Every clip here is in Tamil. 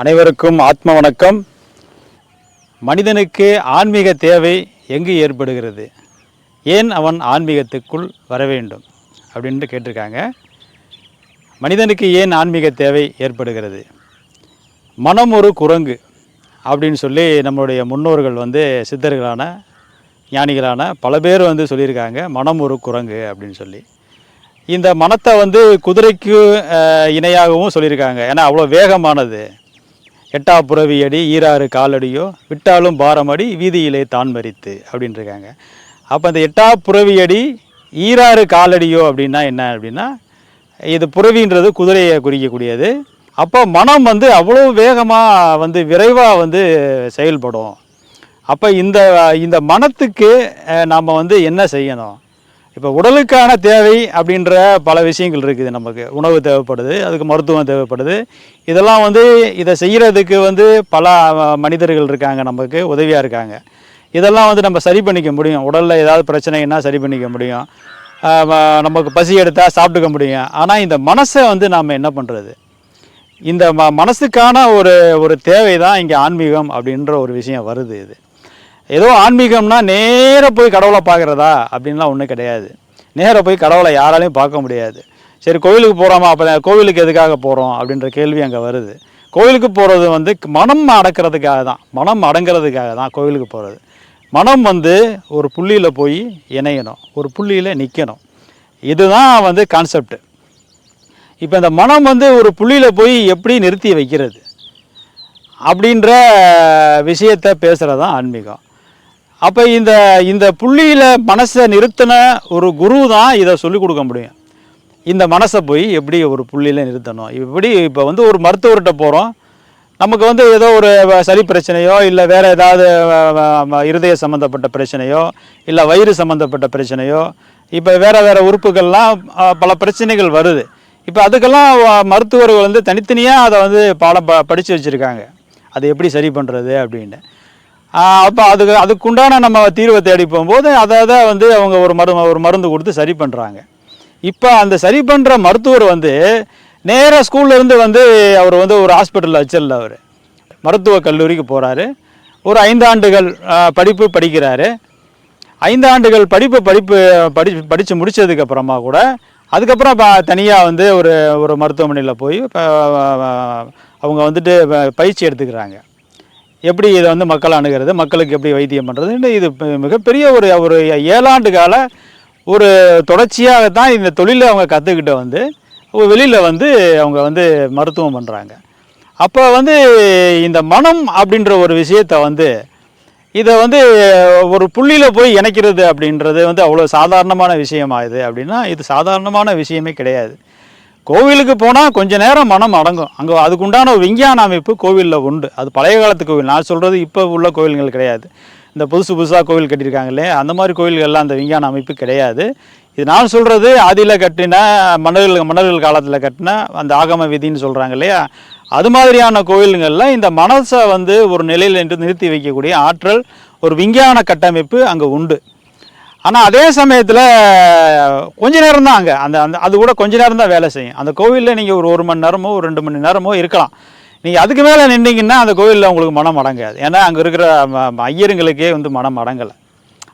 அனைவருக்கும் ஆத்ம வணக்கம். மனிதனுக்கு ஆன்மீக தேவை எங்கு ஏற்படுகிறது? ஏன் அவன் ஆன்மீகத்துக்குள் வர வேண்டும்? அப்படின்ட்டு கேட்டிருக்காங்க. மனிதனுக்கு ஏன் ஆன்மீக தேவை ஏற்படுகிறது? மனம் ஒரு குரங்கு அப்படின்னு சொல்லி நம்மளுடைய முன்னோர்கள் வந்து சித்தர்களான ஞானிகளான பல பேர் வந்து சொல்லியிருக்காங்க மனம் ஒரு குரங்கு அப்படின்னு சொல்லி. இந்த மனத்தை வந்து குதிரைக்கு இணையாகவும் சொல்லியிருக்காங்க. ஏன்னா அவ்வளோ வேகமானது. எட்டா புறவி அடி ஈராறு காலடியோ விட்டாலும் பாரமடி வீதியிலே தான் மறித்து அப்படின்ட்டுருக்காங்க அப்போ அந்த எட்டா புறவி அடி ஈராறு காலடியோ அப்படின்னா என்ன அப்படின்னா இது புறவின்றது குதிரையை குறிக்கக்கூடியது. அப்போ மனம் வந்து அவ்வளோ வேகமாக வந்து விரைவாக வந்து செயல்படும். அப்போ இந்த இந்த மனத்துக்கு நாம் வந்து என்ன செய்யணும்? இப்போ உடலுக்கான தேவை அப்படின்ற பல விஷயங்கள் இருக்குது நமக்கு. உணவு தேவைப்படுது அதுக்கு மருத்துவம் தேவைப்படுது. இதெல்லாம் வந்து இதை செய்கிறதுக்கு வந்து பல மனிதர்கள் இருக்காங்க நமக்கு உதவியாக இருக்காங்க. இதெல்லாம் வந்து நம்ம சரி பண்ணிக்க முடியும். உடலில் ஏதாவது பிரச்சனைன்னா சரி பண்ணிக்க முடியும். நமக்கு பசி எடுத்தால் சாப்பிட்டுக்க முடியும். ஆனால் இந்த மனசை வந்து நாம் என்ன பண்ணுறது இந்த ம மனசுக்கான ஒரு ஒரு தேவை தான் இங்கே ஆன்மீகம் அப்படின்ற ஒரு விஷயம் வருது இது. ஏதோ ஆன்மீகம்னா நேராக போய் கடவுளை பார்க்குறதா? அப்படின்லாம் ஒன்றும் கிடையாது. நேராக போய் கடவுளை யாராலையும் பார்க்க முடியாது. சரி கோவிலுக்கு போகிறோமா அப்போ கோவிலுக்கு எதுக்காக போகிறோம் அப்படின்ற கேள்வி அங்கே வருது. கோவிலுக்கு போகிறது வந்து மனம் அடக்கிறதுக்காக தான். மனம் அடங்கிறதுக்காக தான் கோவிலுக்கு போகிறது மனம் வந்து ஒரு புள்ளியில் போய் இணையணும். ஒரு புள்ளியில் நிற்கணும் இதுதான் வந்து கான்செப்ட் இப்போ இந்த மனம் வந்து ஒரு புள்ளியில் போய் எப்படி நிறுத்தி வைக்கிறது? அப்படின்ற விஷயத்தை பேசுகிறது தான் ஆன்மீகம். அப்போ இந்த இந்த புள்ளியில் மனசை நிறுத்தின ஒரு குரு தான் இதை சொல்லிக் கொடுக்க முடியும். இந்த மனசை போய் எப்படி ஒரு புள்ளியில் நிறுத்தணும்? இப்படி இப்போ வந்து ஒரு மருத்துவர்கிட்ட போகிறோம் நமக்கு வந்து ஏதோ ஒரு சளி பிரச்சனையோ இல்லை வேறு ஏதாவது இருதய சம்மந்தப்பட்ட பிரச்சனையோ இல்லை வயிறு சம்மந்தப்பட்ட பிரச்சனையோ இப்போ வேறு வேறு உறுப்புகள்லாம் பல பிரச்சனைகள் வருது. இப்போ அதுக்கெல்லாம் மருத்துவர்கள் வந்து தனித்தனியாக அதை வந்து பாடம் ப படித்து வச்சுருக்காங்க. அதை எப்படி சரி பண்ணுறது அப்படின்னு அப்போ அதுக்கு அதுக்குண்டான நம்ம தீர்வை தேடி போகும்போது அதை அதை வந்து அவங்க ஒரு மரு ஒரு மருந்து கொடுத்து சரி பண்ணுறாங்க இப்போ அந்த சரி பண்ணுற மருத்துவர் வந்து நேராக ஸ்கூல்லேருந்து வந்து அவர் வந்து ஒரு ஹாஸ்பிட்டலில் வச்சிடல அவர். மருத்துவக் கல்லூரிக்கு போகிறாரு ஒரு ஐந்தாண்டுகள் படிப்பு படிக்கிறாரு. ஐந்து ஆண்டுகள் படிப்பு படிப்பு படி படித்து முடித்ததுக்கப்புறமா கூட அதுக்கப்புறம் தனியாக வந்து ஒரு ஒரு மருத்துவமனையில் போய் அவங்க வந்துட்டு பயிற்சி எடுத்துக்கிறாங்க. எப்படி இதை வந்து மக்கள் அணுகிறது மக்களுக்கு எப்படி வைத்தியம் பண்ணுறதுன்னு இது மிகப்பெரிய ஒரு ஒரு ஏழாண்டு கால ஒரு தொடர்ச்சியாகத்தான் இந்த தொழிலை அவங்க கற்றுக்கிட்ட வந்து வெளியில் வந்து அவங்க வந்து மருத்துவம் பண்ணுறாங்க அப்போ வந்து இந்த மனம் அப்படின்ற ஒரு விஷயத்தை வந்து இதை வந்து ஒரு புள்ளியில் போய் இணைக்கிறது அப்படின்றது வந்து அவ்வளோ சாதாரணமான விஷயமா இது அப்படின்னா இது சாதாரணமான விஷயமே கிடையாது. கோவிலுக்கு போனால் கொஞ்ச நேரம் மனம் அடங்கும். அங்கே அதுக்குண்டான விஞ்ஞான அமைப்பு கோவிலில் உண்டு. அது பழைய காலத்து கோவில். நான் சொல்கிறது இப்போ உள்ள கோவில்கள் கிடையாது. இந்த புதுசு புதுசாக கோவில் கட்டியிருக்காங்களே அந்த மாதிரி கோவில்கள்லாம் அந்த விஞ்ஞான அமைப்பு கிடையாது. இது நான் சொல்கிறது ஆதியில் கட்டின மன்னர்கள் மன்னர்கள் காலத்தில் கட்டின அந்த ஆகம விதின்னு சொல்கிறாங்க இல்லையா? அது மாதிரியான கோவில்களில் இந்த மனசை வந்து ஒரு நிலையில் நின்று நிறுத்தி வைக்கக்கூடிய ஆற்றல் ஒரு விஞ்ஞான கட்டமைப்பு அங்கே உண்டு. ஆனால் அதே சமயத்தில் கொஞ்ச நேரம் தான் அங்கே. அந்த அந்த அது கூட கொஞ்ச நேரம் தான் வேலை செய்யும். அந்த கோவிலில் நீங்கள் ஒரு ஒரு மணி நேரமோ ஒரு ரெண்டு மணி நேரமோ இருக்கலாம். நீங்கள் அதுக்கு மேலே நின்றீங்கன்னா அந்த கோவிலில் உங்களுக்கு மனம் அடங்காது. ஏன்னா அங்கே இருக்கிற ம- ம- ஐயருங்களுக்கே வந்து மனம் அடங்கலை.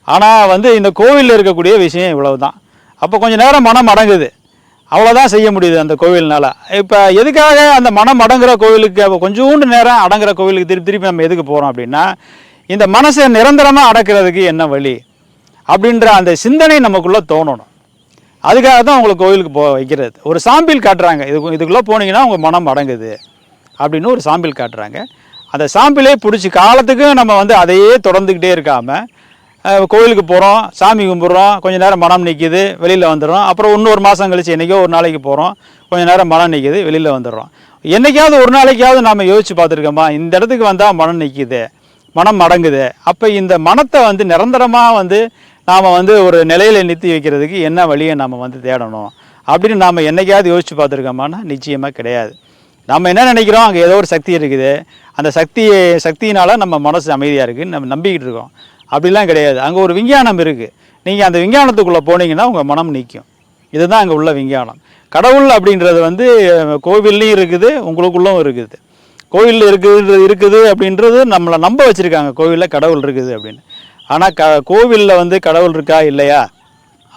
ஆனால் வந்து இந்த கோவிலில் இருக்கக்கூடிய விஷயம் இவ்வளவு தான் அப்போ கொஞ்சம் நேரம் மனம் அடங்குது. அவ்வளோதான் செய்ய முடியுது அந்த கோவில்னால். இப்போ எதுக்காக அந்த மனம் அடங்குற கோவிலுக்கு அப்போ கொஞ்சோண்டு நேரம் அடங்குற கோவிலுக்கு திருப்பி திருப்பி நம்ம எதுக்கு போகிறோம் அப்படின்னா இந்த மனசை நிரந்தரமாக அடக்கிறதுக்கு என்ன வழி? அப்படின்ற அந்த சிந்தனை நமக்குள்ளே தோணணும். அதுக்காக தான் உங்களுக்கு கோவிலுக்கு போ வைக்கிறது. ஒரு சாம்பிள் காட்டுறாங்க. இது இதுக்குள்ளே போனீங்கன்னா உங்கள் மனம் அடங்குது. அப்படின்னு ஒரு சாம்பிள் காட்டுறாங்க. அந்த சாம்பிளே பிடிச்சி காலத்துக்கும் நம்ம வந்து அதையே தொடர்ந்துக்கிட்டே இருக்காமல் கோயிலுக்கு கோவிலுக்கு போகிறோம் சாமி கும்பிட்றோம் கொஞ்ச நேரம் மனம் நிற்கிது வெளியில் வந்துடுறோம். அப்புறம் இன்னொரு மாதம் கழிச்சு என்றைக்கோ ஒரு நாளைக்கு போகிறோம் கொஞ்ச நேரம் மனம் நிற்கிது வெளியில் வந்துடுறோம். என்னைக்காவது ஒரு நாளைக்காவது நம்ம யோசித்து பார்த்துருக்கோமா இந்த இடத்துக்கு வந்தால் மனம் நிற்கிது மனம் அடங்குது. அப்போ இந்த மனத்தை வந்து நிரந்தரமாக வந்து நாம் வந்து ஒரு நிலையில் நிறுத்தி வைக்கிறதுக்கு என்ன வழியை நாம் வந்து தேடணும்? அப்படின்னு நாம் என்னைக்காவது யோசித்து பார்த்துருக்கோமானா நிச்சயமாக கிடையாது. நம்ம என்ன நினைக்கிறோம்? அங்கே ஏதோ ஒரு சக்தி இருக்குது. அந்த சக்தி சக்தியினால் நம்ம மனசு அமைதியாக இருக்குன்னு நம்ம நம்பிக்கிட்டு இருக்கோம். அப்படிலாம் கிடையாது. அங்கே ஒரு விஞ்ஞானம் இருக்குது நீங்கள் அந்த விஞ்ஞானத்துக்குள்ளே போனீங்கன்னா உங்கள் மனம் நிற்கும் இதுதான் அங்கே உள்ள விஞ்ஞானம். கடவுள் அப்படின்றது வந்து கோவில்லையும் இருக்குது உங்களுக்குள்ளும் இருக்குது. கோவில் இருக்குது இருக்குது அப்படின்றது நம்மளை நம்ப வச்சுருக்காங்க. கோவிலில் கடவுள் இருக்குது அப்படின்னு. ஆனால் க கோவிலில் வந்து கடவுள் இருக்கா? இல்லையா?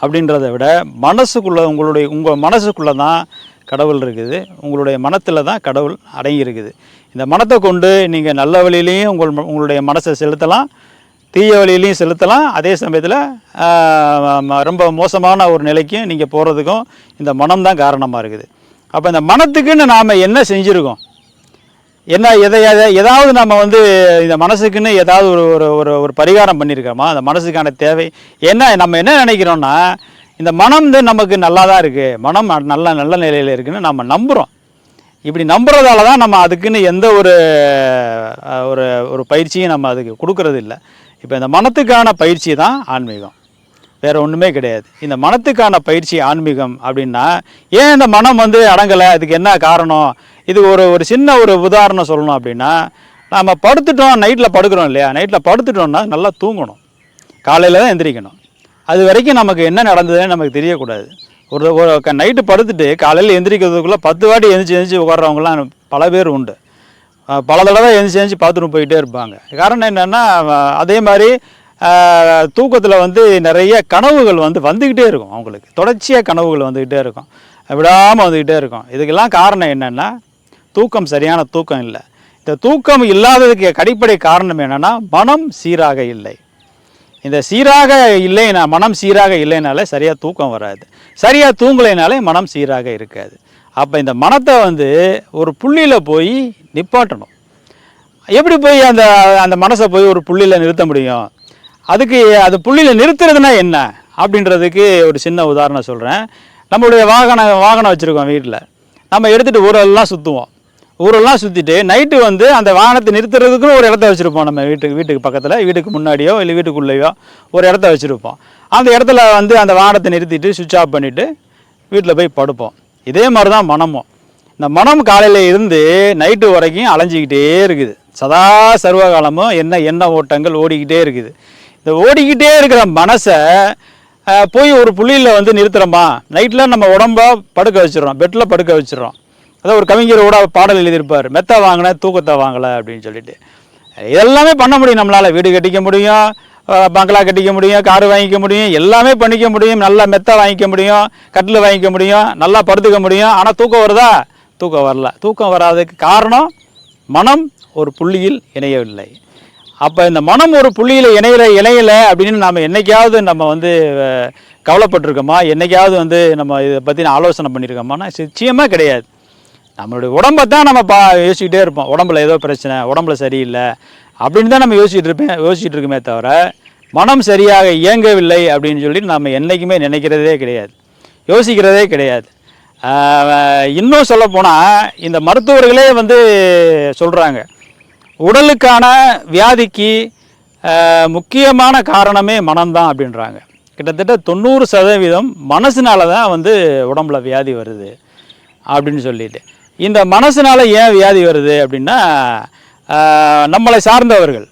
அப்படின்றத விட மனசுக்குள்ளே உங்களுடைய உங்கள் மனசுக்குள்ளே தான் கடவுள் இருக்குது. உங்களுடைய மனத்தில் தான் கடவுள் அடங்கி இருக்குது இந்த மனத்தை கொண்டு நீங்கள் நல்ல வழியிலையும் உங்கள் உங்களுடைய மனசை செலுத்தலாம். தீய வழியிலையும் செலுத்தலாம். அதே சமயத்தில் ரொம்ப மோசமான ஒரு நிலைக்கும் நீங்கள் போகிறதுக்கும் இந்த மனம் தான் காரணமாக இருக்குது. அப்போ இந்த மனத்துக்குன்னு நாம் என்ன செஞ்சுருக்கோம்? என்ன எதை எதை ஏதாவது நம்ம வந்து இந்த மனசுக்குன்னு ஏதாவது ஒரு ஒரு ஒரு ஒரு பரிகாரம் பண்ணியிருக்கோமா அந்த மனசுக்கான தேவை என்ன? நம்ம என்ன நினைக்கிறோம்னா இந்த மனம் வந்து நமக்கு நல்லா தான் இருக்குது மனம் நல்ல நல்ல நிலையில் இருக்குதுன்னு நம்ம நம்புகிறோம் இப்படி நம்புறதால தான் நம்ம அதுக்குன்னு எந்த ஒரு ஒரு ஒரு பயிற்சியும் நம்ம அதுக்கு கொடுக்கறது இல்லை இப்போ இந்த மனத்துக்கான பயிற்சி தான் ஆன்மீகம். வேறு ஒன்றுமே கிடையாது. இந்த மனத்துக்கான பயிற்சி ஆன்மீகம் அப்படின்னா ஏன் இந்த மனம் வந்து அடங்கலை? அதுக்கு என்ன காரணம்? இது ஒரு ஒரு சின்ன ஒரு உதாரணம் சொல்லணும் அப்படின்னா நம்ம படுத்துட்டோம் நைட்டில் படுக்கிறோம் இல்லையா? நைட்டில் படுத்துட்டோம்னா நல்லா தூங்கணும். காலையில் தான் எந்திரிக்கணும். அது வரைக்கும் நமக்கு என்ன நடந்ததுன்னு நமக்கு தெரியக்கூடாது. ஒரு ஒரு நைட்டு படுத்துட்டு காலையில் எந்திரிக்கிறதுக்குள்ளே பத்து வாட்டி எந்திரிச்சு எந்திரிச்சு உட்காடுறவங்களாம் பல பேர் உண்டு. பல தடவை எந்திரிச்சு எந்திரிச்சு பார்த்துட்டு போயிட்டே இருப்பாங்க. காரணம் என்னென்னா அதே மாதிரி தூக்கத்தில் வந்து நிறைய கனவுகள் வந்து வந்துக்கிட்டே இருக்கும் அவங்களுக்கு. தொடர்ச்சியாக கனவுகள் வந்துக்கிட்டே இருக்கும். விடாமல் வந்துக்கிட்டே இருக்கும். இதுக்கெல்லாம் காரணம் என்னென்னா தூக்கம் சரியான தூக்கம் இல்லை. இந்த தூக்கம் இல்லாததுக்கு அடிப்படை காரணம் என்னென்னா மனம் சீராக இல்லை. இந்த சீராக இல்லைனா மனம் சீராக இல்லைனாலே சரியாக தூக்கம் வராது. சரியாக தூங்கலைனாலே மனம் சீராக இருக்காது. அப்போ இந்த மனத்தை வந்து ஒரு புள்ளியில் போய் நிப்பாட்டணும். எப்படி போய் அந்த அந்த மனசை போய் ஒரு புள்ளியில் நிறுத்த முடியும்? அதுக்கு அது புள்ளியில் நிறுத்துறதுனா என்ன? அப்படின்றதுக்கு ஒரு சின்ன உதாரணம் சொல்கிறேன் நம்மளுடைய வாகனம் வாகனம் வச்சுருக்கோம் வீட்டில் நம்ம எடுத்துகிட்டு ஊரெல்லாம் சுற்றுவோம் ஊரெல்லாம் சுற்றிட்டு நைட்டு வந்து அந்த வாகனத்தை நிறுத்துறதுக்குன்னு ஒரு இடத்த வச்சுருப்போம் நம்ம வீட்டுக்கு வீட்டுக்கு பக்கத்தில் வீட்டுக்கு முன்னாடியோ இல்லை வீட்டுக்குள்ளேயோ ஒரு இடத்த வச்சுருப்போம். அந்த இடத்துல வந்து அந்த வாகனத்தை நிறுத்திட்டு சுவிட்ச் ஆஃப் பண்ணிவிட்டு வீட்டில் போய் படுப்போம். இதே மாதிரி தான் மனமும். இந்த மனம் காலையில் இருந்து நைட்டு வரைக்கும் அலைஞ்சிக்கிட்டே இருக்குது. சதா சர்வகாலமும் என்ன எண்ண ஓட்டங்கள் ஓடிக்கிட்டே இருக்குது. இந்த ஓடிக்கிட்டே இருக்கிற மனசை போய் ஒரு புள்ளியில் வந்து நிறுத்துகிறோமா நைட்டில் நம்ம உடம்ப படுக்க வச்சிடறோம். பெட்டில் படுக்க வச்சிடறோம். அதாவது ஒரு கவிஞரோட பாடல் எழுதியிருப்பார் மெத்த வாங்கினேன் தூக்கத்தை வாங்கலை அப்படின்னு சொல்லிட்டு. எல்லாமே பண்ண முடியும் நம்மளால். வீடு கட்டிக்க முடியும் பங்களா கட்டிக்க முடியும் காரு வாங்கிக்க முடியும் எல்லாமே பண்ணிக்க முடியும். நல்லா மெத்த வாங்கிக்க முடியும் கட்டில் வாங்கிக்க முடியும் நல்லா படுத்துக்க முடியும். ஆனால் தூக்கம் வருதா? தூக்கம் வரல. தூக்கம் வராததுக்கு காரணம் மனம் ஒரு புள்ளியில் இணையவில்லை. அப்போ இந்த மனம் ஒரு புள்ளியில் இணையிற இணையலை அப்படின்னு நம்ம என்னைக்காவது நம்ம வந்து கவலைப்பட்டிருக்கோமா? என்னைக்காவது வந்து நம்ம இதை பற்றின ஆலோசனை பண்ணியிருக்கோமானா நிச்சயமாக கிடையாது. நம்மளுடைய உடம்பை தான் நம்ம பா யோசிக்கிட்டே இருப்போம். உடம்புல ஏதோ பிரச்சனை உடம்புல சரியில்லை அப்படின்னு தான் நம்ம யோசிச்சுட்டு இருப்பேன் யோசிச்சுட்டு இருக்கோமே தவிர மனம் சரியாக இயங்கவில்லை அப்படின்னு சொல்லி நம்ம என்றைக்குமே நினைக்கிறதே கிடையாது. யோசிக்கிறதே கிடையாது. இன்னும் சொல்லப்போனால் இந்த மருத்துவர்களே வந்து சொல்கிறாங்க உடலுக்கான வியாதிக்கு முக்கியமான காரணமே மனம்தான் அப்படின்றாங்க. கிட்டத்தட்ட தொண்ணூறு சதவீதம் மனசுனால தான் வந்து உடம்புல வியாதி வருது அப்படின்னு சொல்லிட்டு. இந்த மனசுனால ஏன் வியாதி வருது அப்படின்னா நம்மளை சார்ந்தவர்கள்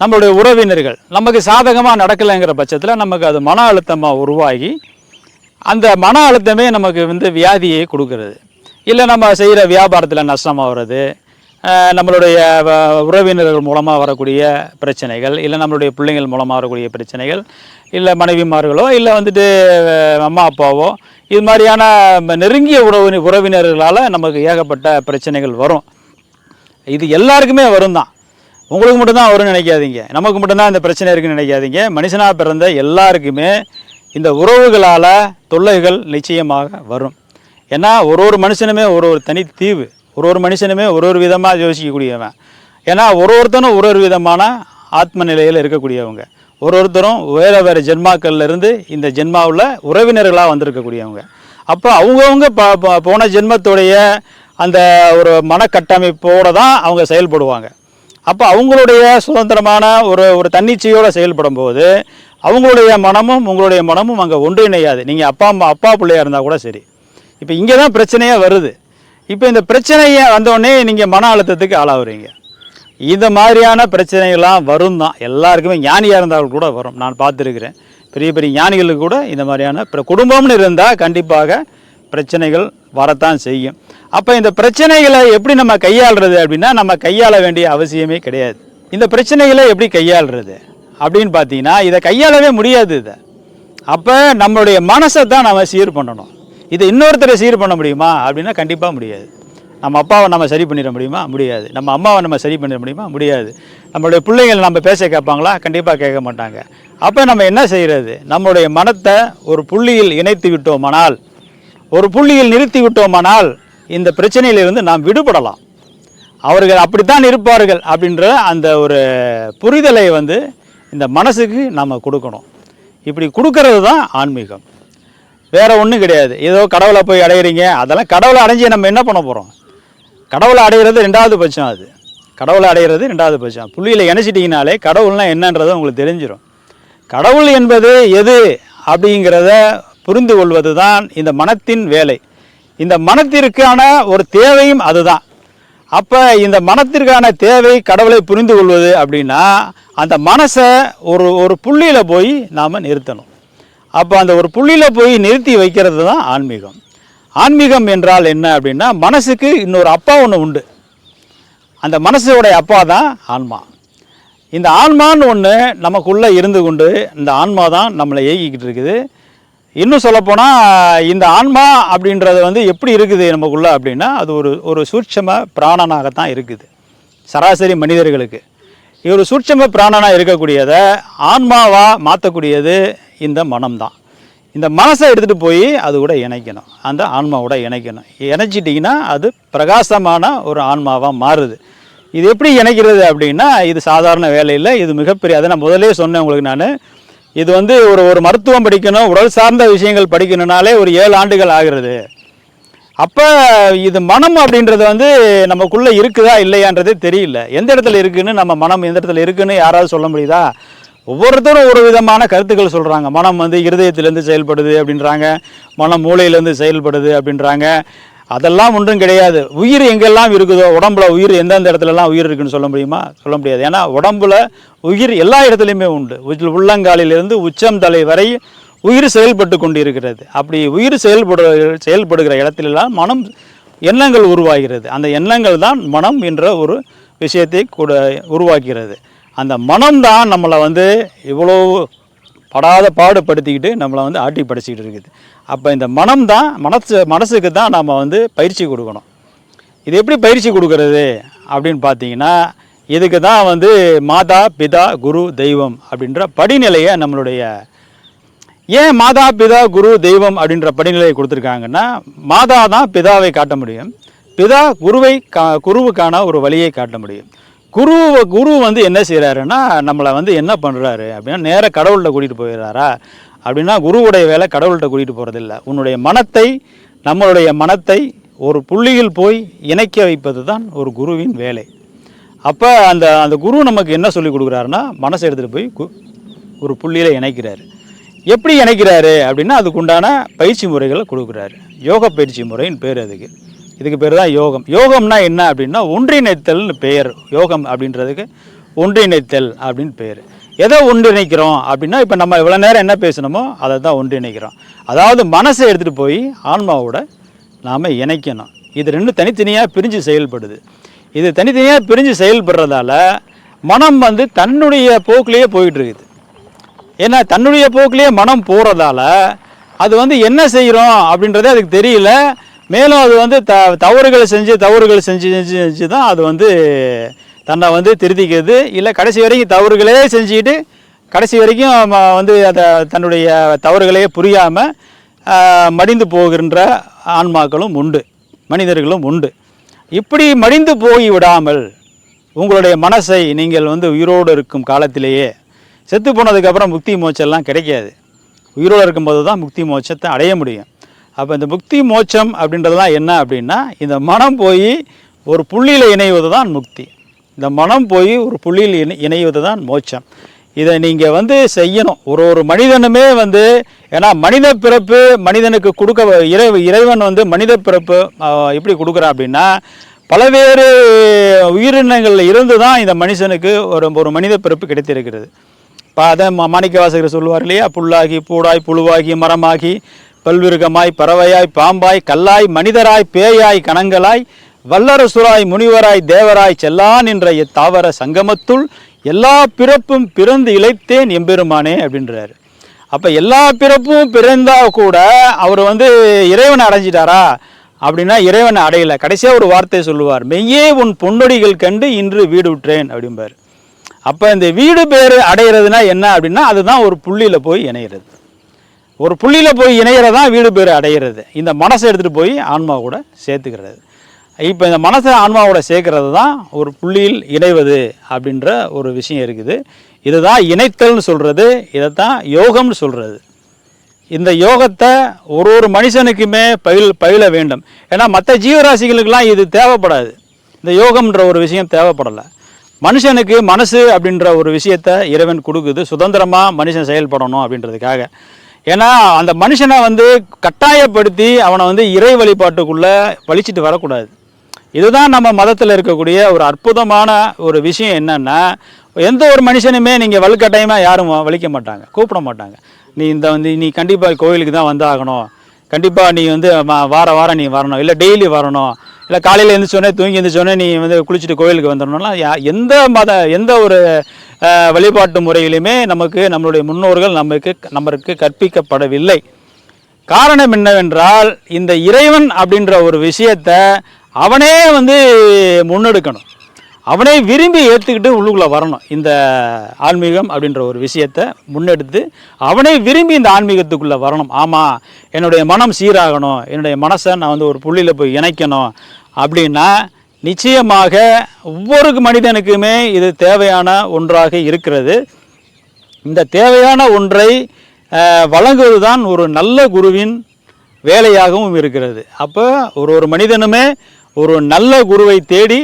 நம்மளுடைய உறவினர்கள் நமக்கு சாதகமாக நடக்கலைங்கிற பட்சத்தில் நமக்கு அது மன அழுத்தமாக உருவாகி அந்த மன அழுத்தமே நமக்கு வந்து வியாதியை கொடுக்கறது. இல்லை நம்ம செய்கிற வியாபாரத்தில் நஷ்டமாக வர்றது நம்மளுடைய வ- உறவினர்கள் மூலமாக வரக்கூடிய பிரச்சனைகள் இல்லை நம்மளுடைய பிள்ளைங்கள் மூலமாக வரக்கூடிய பிரச்சனைகள் இல்லை மனைவிமார்களோ இல்லை வந்துட்டு அம்மா அப்பாவோ இது மாதிரியான நெருங்கிய உறவு உறவினர்களால் நமக்கு ஏகப்பட்ட பிரச்சனைகள் வரும். இது எல்லாருக்குமே வரும் தான் உங்களுக்கு மட்டும்தான் வரும்னு நினைக்காதீங்க. நமக்கு மட்டும்தான் இந்த பிரச்சனை இருக்குன்னு நினைக்காதீங்க. மனுஷனாக பிறந்த எல்லாருக்குமே இந்த உறவுகளால் தொல்லைகள் நிச்சயமாக வரும். ஏன்னா ஒரு ஒரு மனுஷனுமே ஒரு ஒரு தனி தீவு. ஒரு ஒரு மனுஷனுமே ஒரு ஒரு விதமாக யோசிக்கக்கூடியவன். ஏன்னா ஒரு ஒருத்தனும் ஒரு ஒரு விதமான ஆத்ம நிலையில் இருக்கக்கூடியவங்க. ஒரு ஒருத்தரும் வேறு வேறு ஜென்மாக்கள்லேருந்து இந்த ஜென்மாவில் உறவினர்களாக வந்திருக்கக்கூடியவங்க. அப்போ அவங்கவுங்க ப போன ஜென்மத்துடைய அந்த ஒரு மனக்கட்டமைப்போடு தான் அவங்க செயல்படுவாங்க. அப்போ அவங்களுடைய சுதந்திரமான ஒரு ஒரு தன்னிச்சையோடு செயல்படும் போது அவங்களுடைய மனமும் உங்களுடைய மனமும் அங்கே ஒன்றிணையாது. நீங்கள் அப்பா அம்மா அப்பா பிள்ளையாக இருந்தால் கூட சரி. இப்போ இங்கே தான் பிரச்சனையே வருது. இப்போ இந்த பிரச்சனையை வந்தோடனே நீங்கள் மன அழுத்தத்துக்கு ஆளாகிறீங்க இந்த மாதிரியான பிரச்சனைகள்லாம் வரும் தான் எல்லாருக்குமே ஞானியாக இருந்தால் கூட வரும். நான் பார்த்துருக்கிறேன். பெரிய பெரிய ஞானிகளுக்கு கூட இந்த மாதிரியான இப்போ குடும்பம்னு இருந்தால் கண்டிப்பாக பிரச்சனைகள் வரத்தான் செய்யும். அப்போ இந்த பிரச்சனைகளை எப்படி நம்ம கையாளுறது அப்படின்னா நம்ம கையாள வேண்டிய அவசியமே கிடையாது. இந்த பிரச்சனைகளை எப்படி கையாளுறது அப்படின்னு பார்த்தீங்கன்னா இதை கையாளவே முடியாது இதை. அப்போ நம்மளுடைய மனசை தான் நம்ம சீர் பண்ணணும். இதை இன்னொருத்தரை சீர் பண்ண முடியுமா அப்படின்னா கண்டிப்பாக முடியாது. நம்ம அப்பாவை நம்ம சரி பண்ணிட முடியுமா? முடியாது. நம்ம அம்மாவை நம்ம சரி பண்ணிட முடியுமா? முடியாது. நம்மளுடைய பிள்ளைகள் நம்ம பேச கேட்பாங்களா? கண்டிப்பாக கேட்க மாட்டாங்க. அப்போ நம்ம என்ன செய்கிறது நம்மளுடைய மனத்தை ஒரு புள்ளியில் இணைத்து விட்டோமானால் ஒரு புள்ளியில் நிறுத்தி விட்டோமானால் இந்த பிரச்சனையிலிருந்து நாம் விடுபடலாம். அவர்கள் அப்படித்தான் இருப்பார்கள் அப்படின்ற அந்த ஒரு புரிதலை வந்து இந்த மனசுக்கு நம்ம கொடுக்கணும். இப்படி கொடுக்கறது தான் ஆன்மீகம். வேறு ஒன்றும் கிடையாது. ஏதோ கடவுளை போய் அடையிறீங்க. அதெல்லாம் கடவுளை அடைஞ்சு நம்ம என்ன பண்ண போகிறோம் கடவுளை அடையிறது ரெண்டாவது பட்சம் அது. கடவுளை அடைகிறது ரெண்டாவது பட்சம். புள்ளியில் இணைச்சிட்டிங்கனாலே கடவுள்னால் என்னன்றது உங்களுக்கு தெரிஞ்சிடும் கடவுள் என்பது எது அப்படிங்கிறத புரிந்து கொள்வது தான் இந்த மனத்தின் வேலை. இந்த மனத்திற்கான ஒரு தேவையும் அதுதான். அப்போ இந்த மனத்திற்கான தேவை கடவுளை புரிந்து கொள்வது அப்படின்னா அந்த மனசை ஒரு ஒரு புள்ளியில் போய் நாம் நிறுத்தணும். அப்போ அந்த ஒரு புள்ளியில் போய் நிறுத்தி வைக்கிறது தான் ஆன்மீகம். ஆன்மீகம் என்றால் என்ன அப்படின்னா மனசுக்கு இன்னொரு அப்பா ஒன்று உண்டு. அந்த மனசோடைய அப்பா தான் ஆன்மா. இந்த ஆன்மான்னு ஒன்று நமக்குள்ளே இருந்து கொண்டு இந்த ஆன்மா தான் நம்மளை இயக்கிக்கிட்டு இருக்குது. இன்னும் சொல்லப்போனால் இந்த ஆன்மா அப்படின்றது வந்து எப்படி இருக்குது நமக்குள்ளே அப்படின்னா அது ஒரு ஒரு சூட்சம பிராணனாகத்தான் இருக்குது. சராசரி மனிதர்களுக்கு. ஒரு சூட்சம பிராணனாக இருக்கக்கூடியதை ஆன்மாவாக மாற்றக்கூடியது இந்த மனம்தான். இந்த மனசை எடுத்துகிட்டு போய் அது கூட இணைக்கணும். அந்த ஆன்மாவோட இணைக்கணும். இணைச்சிட்டிங்கன்னா அது பிரகாசமான ஒரு ஆன்மாவாக மாறுது. இது எப்படி இணைக்கிறது அப்படின்னா இது சாதாரண வேலையில் இது மிகப்பெரிய அதை நான் முதலே சொன்னேன் உங்களுக்கு நான். இது வந்து ஒரு ஒரு மருத்துவம் படிக்கணும் உடல் சார்ந்த விஷயங்கள் படிக்கணும்னாலே ஒரு ஏழு ஆண்டுகள் ஆகிறது. அப்போ இது மனம் அப்படின்றது வந்து நமக்குள்ளே இருக்குதா இல்லையான்றதே தெரியல. எந்த இடத்துல இருக்குதுன்னு நம்ம மனம் எந்த இடத்துல இருக்குதுன்னு யாராவது சொல்ல முடியுதா? ஒவ்வொருத்தரும் ஒரு விதமான கருத்துக்கள் சொல்கிறாங்க மனம் வந்து இருதயத்திலேருந்து செயல்படுது அப்படின்றாங்க. மனம் மூளையிலேருந்து செயல்படுது அப்படின்றாங்க. அதெல்லாம் ஒன்றும் கிடையாது. உயிர் எங்கெல்லாம் இருக்குதோ உடம்புல உயிர் எந்தெந்த இடத்துலலாம் உயிர் இருக்குன்னு சொல்ல முடியுமா? சொல்ல முடியாது. ஏன்னா உடம்புல உயிர் எல்லா இடத்துலையுமே உண்டு. உள்ளங்காலிலிருந்து உச்சம் தலை வரை உயிர் செயல்பட்டு கொண்டு இருக்கிறது அப்படி உயிர் செயல்படு செயல்படுகிற இடத்திலெல்லாம் மனம் எண்ணங்கள் உருவாகிறது. அந்த எண்ணங்கள் தான் மனம் என்ற ஒரு விஷயத்தை கூட உருவாக்கிறது அந்த மனம்தான் நம்மளை வந்து இவ்வளோ படாத பாடுபடுத்திக்கிட்டு நம்மளை வந்து ஆட்டி படைச்சிக்கிட்டு இருக்குது. அப்போ இந்த மனம் தான் மனசு மனசுக்கு தான் நம்ம வந்து பயிற்சி கொடுக்கணும். இது எப்படி பயிற்சி கொடுக்கறது அப்படின்னு பார்த்தீங்கன்னா இதுக்கு தான் வந்து மாதா பிதா குரு தெய்வம் அப்படின்ற படிநிலையை நம்மளுடைய ஏன் மாதா பிதா குரு தெய்வம் அப்படின்ற படிநிலையை கொடுத்துருக்காங்கன்னா மாதா தான் பிதாவை காட்ட முடியும். பிதா குருவை கா குருவுக்கான ஒரு வழியை காட்ட முடியும். குரு குரு வந்து என்ன செய்கிறாருன்னா நம்மளை வந்து என்ன பண்ணுறாரு அப்படின்னா நேராக கடவுள்கிட்ட கூட்டிகிட்டு போயிடுறாரா? அப்படின்னா குருவுடைய வேலை கடவுள்கிட்ட கூட்டிகிட்டு போகிறதில்ல உன்னுடைய மனத்தை நம்மளுடைய மனத்தை ஒரு புள்ளியில் போய் இணைக்க வைப்பது தான் ஒரு குருவின் வேலை. அப்போ அந்த அந்த குரு நமக்கு என்ன சொல்லி கொடுக்குறாருன்னா மனசை எடுத்துகிட்டு போய் கு- ஒரு புள்ளியில் இணைக்கிறாரு. எப்படி இணைக்கிறாரு அப்படின்னா அதுக்குண்டான பயிற்சி முறைகளை கொடுக்குறாரு. யோக பயிற்சி முறையின் பேர் அதுக்கு. இதுக்கு பேர் தான் யோகம். யோகம்னா என்ன அப்படின்னா ஒன்றிணைத்தல்னு பெயர். யோகம் அப்படின்றதுக்கு ஒன்றிணைத்தல் அப்படின்னு பேர் எதை ஒன்றிணைக்கிறோம் அப்படின்னா இப்போ நம்ம இவ்வளோ நேரம் என்ன பேசணுமோ அதை தான் ஒன்றிணைக்கிறோம். அதாவது மனசை எடுத்துகிட்டு போய் ஆன்மாவோட நாம் இணைக்கணும். இது ரெண்டும் தனித்தனியாக பிரிஞ்சு செயல்படுது. இது தனித்தனியாக பிரிஞ்சு செயல்படுறதால மனம் வந்து தன்னுடைய போக்கிலேயே போயிட்டு இருக்குது ஏன்னா தன்னுடைய போக்கிலேயே மனம் போகிறதால அது வந்து என்ன செய்கிறோம் அப்படின்றதே அதுக்கு தெரியல. மேலும் அது வந்து த தவறுகள் செஞ்சு தவறுகள் செஞ்சு செஞ்சு செஞ்சு தான் அது வந்து தன்னை வந்து திருத்திக்கிறது இல்லை கடைசி வரைக்கும் தவறுகளே செஞ்சுக்கிட்டு கடைசி வரைக்கும் ம- வந்து அதை தன்னுடைய தவறுகளையே புரியாமல் மடிந்து போகின்ற ஆன்மாக்களும் உண்டு. மனிதர்களும் உண்டு. இப்படி மடிந்து போய் விடாமல் உங்களுடைய மனசை நீங்கள் வந்து உயிரோடு இருக்கும் காலத்திலேயே செத்து போனதுக்கப்புறம் முக்தி மோட்சம்லாம் கிடைக்காது. உயிரோடு இருக்கும்போது தான் முக்தி மோச்சத்தை அடைய முடியும். அப்போ இந்த முக்தி மோட்சம் அப்படின்றதுலாம் என்ன அப்படின்னா இந்த மனம் போய் ஒரு புள்ளியில் இணைவது தான் முக்தி. இந்த மனம் போய் ஒரு புள்ளியில் இணை இணைவது தான் மோட்சம். இதை நீங்கள் வந்து செய்யணும். ஒரு ஒரு மனிதனுமே வந்து ஏன்னா மனித பிறப்பு மனிதனுக்கு கொடுக்க இறை இறைவன் வந்து மனித பிறப்பு எப்படி கொடுக்குறான் அப்படின்னா பலவேறு உயிரினங்களில் இருந்து தான் இந்த மனுஷனுக்கு ஒரு ஒரு மனித பிறப்பு கிடைத்திருக்கிறது. இப்போ அதை மா- மாணிக்க வாசகர் சொல்லுவார் இல்லையா? புல்லாகி பூடாய் புழுவாகி மரமாகி பல்விருகமாய் பறவையாய் பாம்பாய் கல்லாய் மனிதராய் பேயாய் கணங்களாய் வல்லரசுராய் முனிவராய் தேவராய் செல்லான் என்ற இத்தாவர சங்கமத்துள் எல்லா பிறப்பும் பிறந்து இழைத்தேன் எம்பெருமானே அப்படின்றாரு. அப்போ எல்லா பிறப்பும் பிறந்தா கூட அவர் வந்து இறைவனை அடைஞ்சிட்டாரா? அப்படின்னா இறைவனை அடையலை. கடைசியாக ஒரு வார்த்தை சொல்லுவார். மெய்யே உன் பொன்னொடிகள் கண்டு இன்று வீடு விட்டேன் அப்படிம்பார். அப்போ இந்த வீடு பேர் அடையிறதுனா என்ன அப்படின்னா அதுதான் ஒரு புள்ளியில் போய் இணையிறது. ஒரு புள்ளியில் போய் இணையிறதா வீடு பேர் அடையிறது. இந்த மனசை எடுத்துகிட்டு போய் ஆன்மா கூட சேர்த்துக்கிறது. இப்போ இந்த மனசை ஆன்மாவோட சேர்க்கறது தான் ஒரு புள்ளியில் இணைவது அப்படின்ற ஒரு விஷயம் இருக்குது. இதுதான் இணைத்தல்னு சொல்கிறது இதைத்தான் யோகம்னு சொல்கிறது இந்த யோகத்தை ஒரு ஒரு மனுஷனுக்குமே பயில் பயில வேண்டும். ஏன்னா மற்ற ஜீவராசிகளுக்கெல்லாம் இது தேவைப்படாது. இந்த யோகம்ன்ற ஒரு விஷயம் தேவைப்படலை. மனுஷனுக்கு மனசு அப்படின்ற ஒரு விஷயத்தை இறைவன் கொடுக்குது. சுதந்திரமாக மனுஷன் செயல்படணும் அப்படின்றதுக்காக. ஏன்னா அந்த மனுஷனை வந்து கட்டாயப்படுத்தி அவனை வந்து இறை வழிபாட்டுக்குள்ளே வலிச்சிட்டு வரக்கூடாது. இதுதான் நம்ம மதத்தில் இருக்கக்கூடிய ஒரு அற்புதமான ஒரு விஷயம் என்னென்னா எந்த ஒரு மனுஷனுமே நீங்கள் வலுக்கட்டாயமாக யாரும் வலிக்க மாட்டாங்க கூப்பிட மாட்டாங்க. நீ இந்த வந்து நீ கண்டிப்பாக கோயிலுக்கு தான் வந்தாகணும். கண்டிப்பாக நீ வந்து வார வாரம் நீ வரணும். இல்லை டெய்லி வரணும். இல்லை காலையில் எழுந்திரிச்சோடனே தூங்கி எழுந்திரிச்சோடனே நீ வந்து குளிச்சுட்டு கோயிலுக்கு வந்துடணும்னா எந்த மத எந்த ஒரு வழிபாட்டு முறையிலுமே நமக்கு நம்மளுடைய முன்னோர்கள் நமக்கு நமக்கு கற்பிக்கப்படவில்லை. காரணம் என்னவென்றால் இந்த இறைவன் அப்படின்ற ஒரு விஷயத்தை அவனே வந்து முன்னெடுக்கணும். அவனே விரும்பி ஏற்றுக்கிட்டு உள்ளுக்குள்ளே வரணும். இந்த ஆன்மீகம் அப்படின்ற ஒரு விஷயத்தை முன்னெடுத்து அவனே விரும்பி இந்த ஆன்மீகத்துக்குள்ளே வரணும். ஆமாம் என்னுடைய மனம் சீராகணும் என்னுடைய மனசை நான் வந்து ஒரு புள்ளியில் போய் இணைக்கணும் அப்படின்னா நிச்சயமாக ஒவ்வொரு மனிதனுக்குமே இது தேவையான ஒன்றாக இருக்கிறது. இந்த தேவையான ஒன்றை வழங்குவது வழங்குவதுதான் ஒரு நல்ல குருவின் வேலையாகவும் இருக்கிறது. அப்போ ஒரு ஒரு மனிதனுமே ஒரு நல்ல குருவை தேடி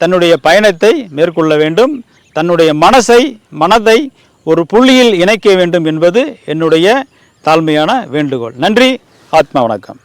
தன்னுடைய பயணத்தை மேற்கொள்ள வேண்டும். தன்னுடைய மனசை மனதை ஒரு புள்ளியில் இணைக்க வேண்டும் என்பது என்னுடைய தாழ்மையான வேண்டுகோள். நன்றி ஆத்மா வணக்கம்.